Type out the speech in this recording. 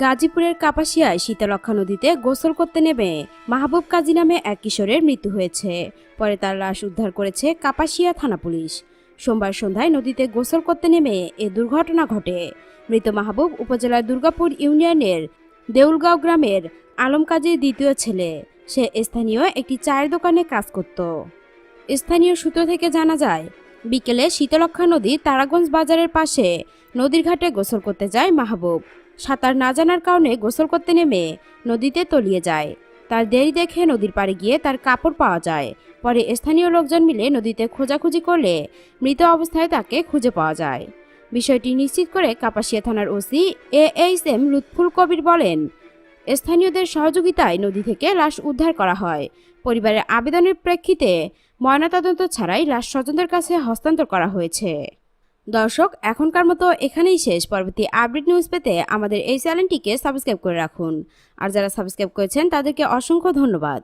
গাজীপুরের কাপাসিয়ায় শীতলক্ষা নদীতে গোসল করতে নেমে মাহবুব কাজী নামে এক কিশোরের মৃত্যু হয়েছে। পরে তার লাশ উদ্ধার করেছে কাপাসিয়া থানা পুলিশ। সোমবার সন্ধ্যায় নদীতে গোসল করতে নেমে এ দুর্ঘটনা ঘটে। মৃত মাহবুব উপজেলার দুর্গাপুর ইউনিয়নের দেউলগাঁও গ্রামের আলম কাজীর দ্বিতীয় ছেলে। সে স্থানীয় একটি চায়ের দোকানে কাজ করত। স্থানীয় সূত্র থেকে জানা যায় বিকেলে শীতলক্ষা নদী তারাগঞ্জ বাজারের পাশে নদীর ঘাটে গোসল করতে যায় মাহবুব। সাঁতার না জানার কারণে গোসল করতে নেমে নদীতে তলিয়ে যায়। তার দেরি দেখে নদীর পাড়ে গিয়ে তার কাপড় পাওয়া যায়। পরে স্থানীয় লোকজন মিলে নদীতে খোঁজাখুঁজি করলে মৃত অবস্থায় তাকে খুঁজে পাওয়া যায়। বিষয়টি নিশ্চিত করে কাপাসিয়া থানার O C A H M Lutful Kabir বলেন, স্থানীয়দের সহযোগিতায় নদী থেকে লাশ উদ্ধার করা হয়। পরিবারের আবেদনের প্রেক্ষিতে ময়নাতদন্ত ছাড়াই লাশ স্বজনদের কাছে হস্তান্তর করা হয়েছে। দর্শক, এখনকার মতো এখানেই শেষ। পরবর্তী আপডেট নিউজ পেতে আমাদের এই চ্যানেলটিকে সাবস্ক্রাইব করে রাখুন। আর যারা সাবস্ক্রাইব করেছেন, তাদেরকে অসংখ্য ধন্যবাদ।